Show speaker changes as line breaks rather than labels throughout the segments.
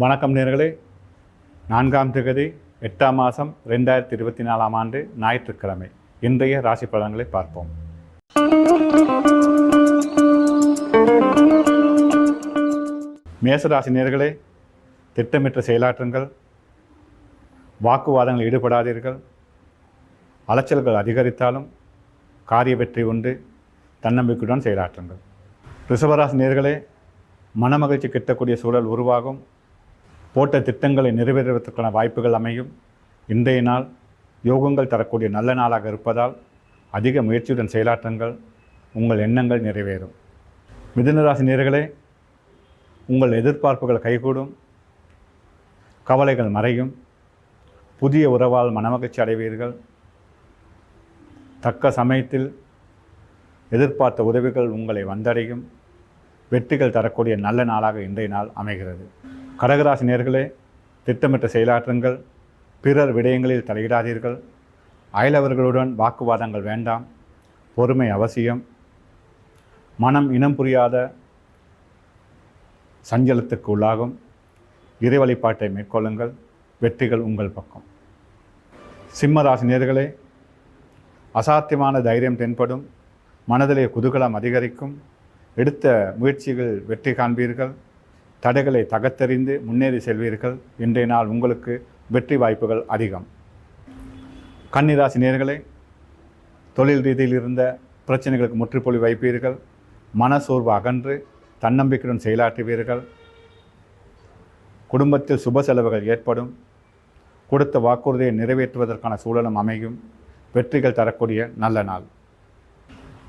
வணக்கம் நேர்களே. நான்காம் திகதி எட்டாம் மாதம் ரெண்டாயிரத்தி இருபத்தி நாலாம் ஆண்டு ஞாயிற்றுக்கிழமை. இன்றைய ராசி பலன்களை பார்ப்போம். மேசராசி நேர்களே திட்டமிட்ட செயலாற்றுங்கள் வாக்குவாதங்களில் ஈடுபடாதீர்கள். அலைச்சல்கள் அதிகரித்தாலும் காரிய வெற்றி உண்டு. தன்னம்பிக்கையுடன் செயலாற்றுங்கள். ரிஷபராசி நேர்களே மனமகிழ்ச்சி கிட்டக்கூடிய சூழல் உருவாகும். போட்ட திட்டங்களை நிறைவேறுவதற்கான வாய்ப்புகள் அமையும். இன்றைய நாள் யோகங்கள் தரக்கூடிய நல்ல நாளாக இருப்பதால் அதிக முயற்சியுடன் செயலாற்றுங்கள். உங்கள் எண்ணங்கள் நிறைவேறும். மிதுனராசி நேர்களே உங்கள் எதிர்பார்ப்புகள் கைகூடும். கவலைகள் மறையும். புதிய உறவால் மனமகிழ்ச்சி அடைவீர்கள். தக்க சமயத்தில் எதிர்பார்த்த உதவிகள் உங்களை வந்தடையும். வெற்றிகள் தரக்கூடிய நல்ல நாளாக இன்றைய நாள் அமைகிறது. கடகராசி நேர்களே திட்டமிட்ட செயலாற்றுங்கள் பிறர் விடயங்களில் தலையிடாதீர்கள். அயலவர்களுடன் வாக்குவாதங்கள் வேண்டாம். பொறுமை அவசியம். மனம் இனம் புரியாத சஞ்சலத்துக்கு உள்ளாகும். இறை வழிபாட்டை மேற்கொள்ளுங்கள். வெற்றிகள் உங்கள் பக்கம். சிம்மராசி நேர்களே அசாத்தியமான தைரியம் தென்படும். மனதிலே குதூகலம் அதிகரிக்கும். எடுத்த முயற்சிகள் வெற்றி காண்பீர்கள். தடைகளை தகத்தறிந்து முன்னேறி செல்வீர்கள். இன்றைய நாள் உங்களுக்கு வெற்றி வாய்ப்புகள் அதிகம். கன்னிராசி நேர்களை தொழில் ரீதியில் இருந்த பிரச்சனைகளுக்கு முற்றுப்புள்ளி வைப்பீர்கள். மனசோர்வு அகன்று தன்னம்பிக்கையுடன் செயலாற்றுவீர்கள். குடும்பத்தில் சுப செலவுகள் ஏற்படும். கொடுத்த வாக்குறுதியை நிறைவேற்றுவதற்கான சூழலும் அமையும். வெற்றிகள் தரக்கூடிய நல்ல நாள்.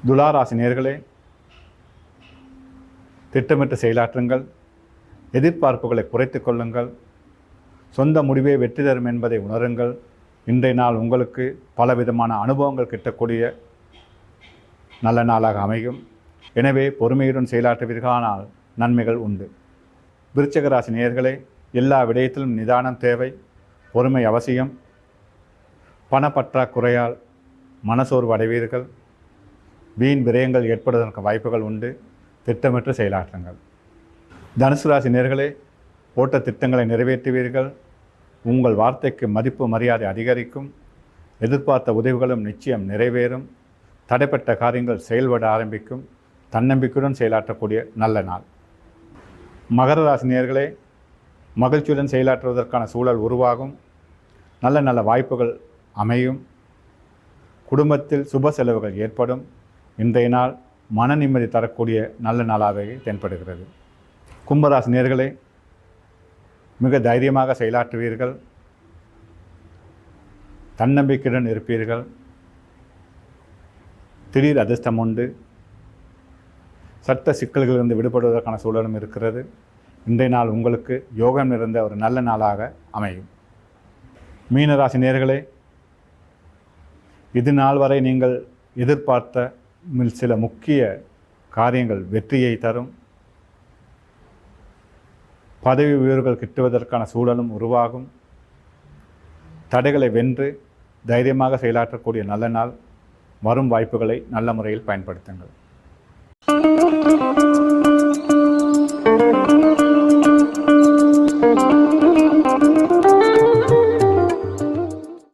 துளாராசி நேர்களே திட்டமிட்டு செயலாற்றுங்கள். எதிர்பார்ப்புகளை குறைத்து கொள்ளுங்கள். சொந்த முடிவே வெற்றி தரும் என்பதை உணருங்கள். இன்றைய நாள் உங்களுக்கு பலவிதமான அனுபவங்கள் கிட்டக்கூடிய நல்ல நாளாக அமையும். எனவே பொறுமையுடன் செயலாற்றுவீர்களானால் நன்மைகள் உண்டு. விருச்சகராசி நேர்களே எல்லா விடயத்திலும் நிதானம் தேவை பொறுமை அவசியம். பணப்பற்றாக்குறையால் மனசோர்வு அடைவீர்கள். வீண் விரயங்கள் ஏற்படுவதற்கு வாய்ப்புகள் உண்டு. திட்டமிட்டு செயலாற்றுங்கள். தனுசு ராசி நேர்களே போட்ட திட்டங்களை நிறைவேற்றுவீர்கள். உங்கள் வார்த்தைக்கு மதிப்பு மரியாதை அதிகரிக்கும். எதிர்பார்த்த உதவிகளும் நிச்சயம் நிறைவேறும். தடைப்பட்ட காரியங்கள் செயல்பட ஆரம்பிக்கும். தன்னம்பிக்கையுடன் செயலாற்றக்கூடிய நல்ல நாள். மகர ராசி நேர்களே மகிழ்ச்சியுடன் செயலாற்றுவதற்கான சூழல் உருவாகும். நல்ல நல்ல வாய்ப்புகள் அமையும். குடும்பத்தில் சுப செலவுகள் ஏற்படும். இன்றைய நாள் மன நிம்மதி தரக்கூடிய நல்ல நாளாகவே தென்படுகிறது. கும்பராசி நேர்களே மிக தைரியமாக செயலாற்றுவீர்கள். தன்னம்பிக்கையுடன் இருப்பீர்கள். திடீர் அதிர்ஷ்டம் உண்டு. சட்ட சிக்கல்களிலிருந்து விடுபடுவதற்கான சூழலும் இருக்கிறது. இன்றைய நாள் உங்களுக்கு யோகம் நிறைந்த ஒரு நல்ல நாளாக அமையும். மீனராசி நேர்களே இது நாள் வரை நீங்கள் எதிர்பார்த்த மில் சில முக்கிய காரியங்கள் வெற்றியை தரும். பதவி உயர்வுகள் கிட்டுவதற்கான சூழலும் உருவாகும். தடைகளை வென்று தைரியமாக செயலாற்றக்கூடிய நல்ல நாள். வரும் வாய்ப்புகளை நல்ல முறையில் பயன்படுத்துங்கள்.